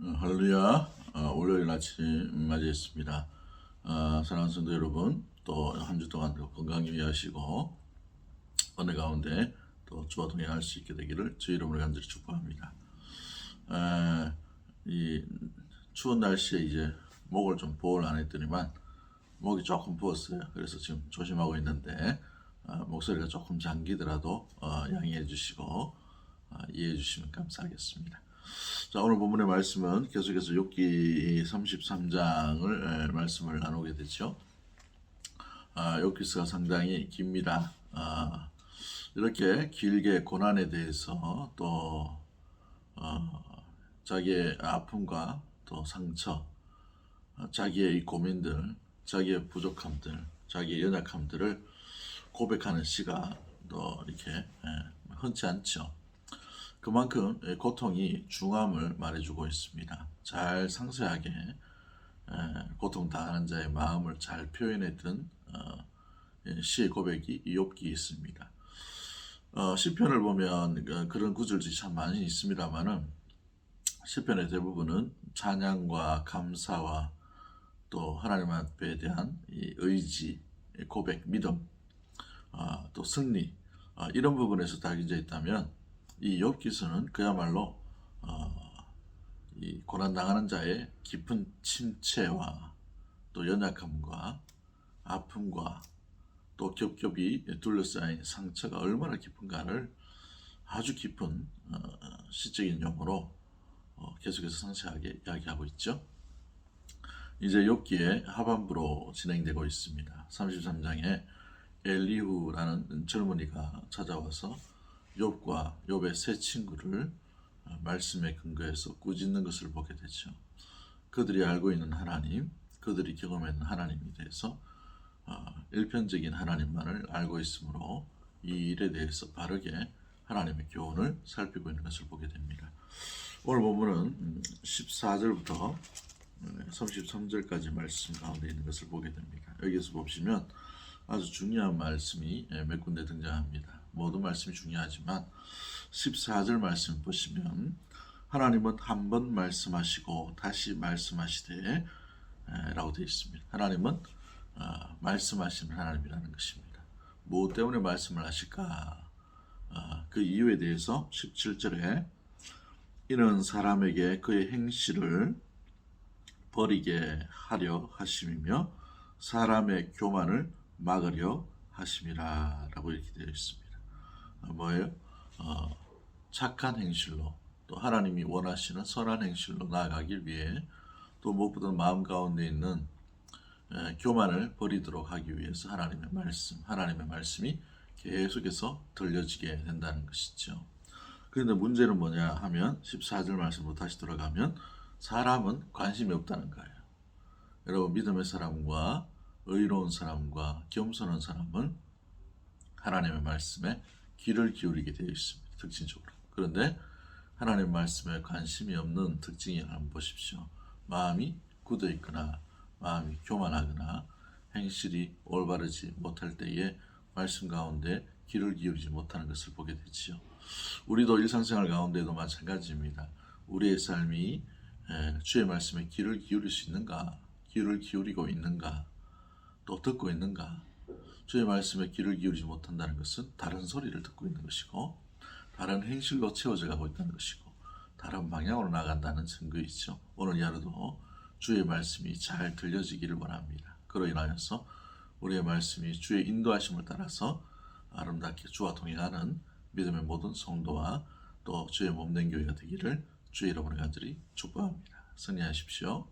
어, 할렐루야. 어, 월요일 아침 맞이했습니다. 어, 사랑하는 성도 여러분 또 한 주 동안 건강히 위하시고 은혜 가운데 또 주와 동행할 수 있게 되기를 주 이름으로 간절히 축복합니다. 에, 이 추운 날씨에 이제 목을 좀 보호를 안 했더니만 목이 조금 부었어요. 그래서 지금 조심하고 있는데 어, 목소리가 조금 잠기더라도 어, 양해해 주시고 어, 이해해 주시면 감사하겠습니다 자 오늘 본문의 말씀은 계속해서 욥기 33장을 말씀을 나누게 되죠. 아, 욥기서가 상당히 깁니다. 아, 이렇게 길게 고난에 대해서 또 어, 자기의 아픔과 또 상처, 어, 자기의 이 고민들, 자기의 부족함들, 자기의 연약함들을 고백하는 시가 또 이렇게 예, 흔치 않죠. 그만큼 고통이 중함을 말해주고 있습니다. 잘 상세하게 고통 당하는 자의 마음을 잘 표현했던 어, 시의 고백이 욥기 있습니다. 어, 시편을 보면 그, 그런 구절들이 참 많이 있습니다만은 시편의 대부분은 찬양과 감사와 또 하나님 앞에 대한 의지, 고백, 믿음, 어, 또 승리 이런 부분에서 담겨져 있다면 이 욥기서는 그야말로 어, 이 고난 당하는 자의 깊은 침체와 또 연약함과 아픔과 또 겹겹이 둘러싸인 상처가 얼마나 깊은가를 아주 깊은 어, 시적인 용어로 어, 계속해서 상세하게 이야기하고 있죠. 이제 욥기의 하반부로 진행되고 있습니다. 33장에 엘리후라는 젊은이가 찾아와서 욥과 욥의 세 친구를 어, 말씀에 근거해서 꾸짖는 것을 보게 되죠. 그들이 알고 있는 하나님, 그들이 경험했는 하나님에 대해서 어, 일편적인 하나님만을 알고 있으므로 이 일에 대해서 바르게 하나님의 교훈을 살피고 있는 것을 보게 됩니다. 오늘 본문은 14절부터 33절까지 말씀 가운데 있는 것을 보게 됩니다. 여기서 보시면 아주 중요한 말씀이 몇 군데 등장합니다. 모든 말씀이 중요하지만 14절 말씀 보시면 하나님은 한 번 말씀하시고 다시 말씀하시되 라고 되어 있습니다. 하나님은 어, 말씀하시는 하나님이라는 것입니다. 무엇 때문에 말씀을 하실까? 어, 그 이유에 대해서 17절에 이는 사람에게 그의 행실을 버리게 하려 하심이며 사람의 교만을 막으려 하심이라 라고 이렇게 되어 있습니다. 뭐예요? 어, 착한 행실로 또 하나님이 원하시는 선한 행실로 나아가길 위해 또 무엇보다 마음 가운데 있는 에, 교만을 버리도록 하기 위해서 하나님의 말씀, 하나님의 말씀이 계속해서 들려지게 된다는 것이죠. 그런데 문제는 뭐냐 하면 14절 말씀으로 다시 돌아가면 사람은 관심이 없다는 거예요. 여러분 믿음의 사람과 의로운 사람과 겸손한 사람은 하나님의 말씀에 귀를 기울이게 되어 있습니다. 특징적으로. 그런데 하나님 말씀에 관심이 없는 특징이 한번 보십시오. 마음이 굳어 있거나 마음이 교만하거나 행실이 올바르지 못할 때에 말씀 가운데 귀를 기울이지 못하는 것을 보게 되지요. 우리도 일상생활 가운데도 마찬가지입니다. 우리의 삶이 주의 말씀에 귀를 기울일 수 있는가, 귀를 기울이고 있는가, 또 듣고 있는가, 주의 말씀에 귀를 기울이지 못한다는 것은 다른 소리를 듣고 있는 것이고 다른 행실로 채워져 가고 있다는 것이고 다른 방향으로 나간다는 증거이죠. 오늘 이 하루도 주의 말씀이 잘 들려지기를 원합니다. 그로 인하여서 우리의 말씀이 주의 인도하심을 따라서 아름답게 주와 동행하는 믿음의 모든 성도와 또 주의 몸된 교회가 되기를 주의 이름으로 간절히 축복합니다. 승리하십시오.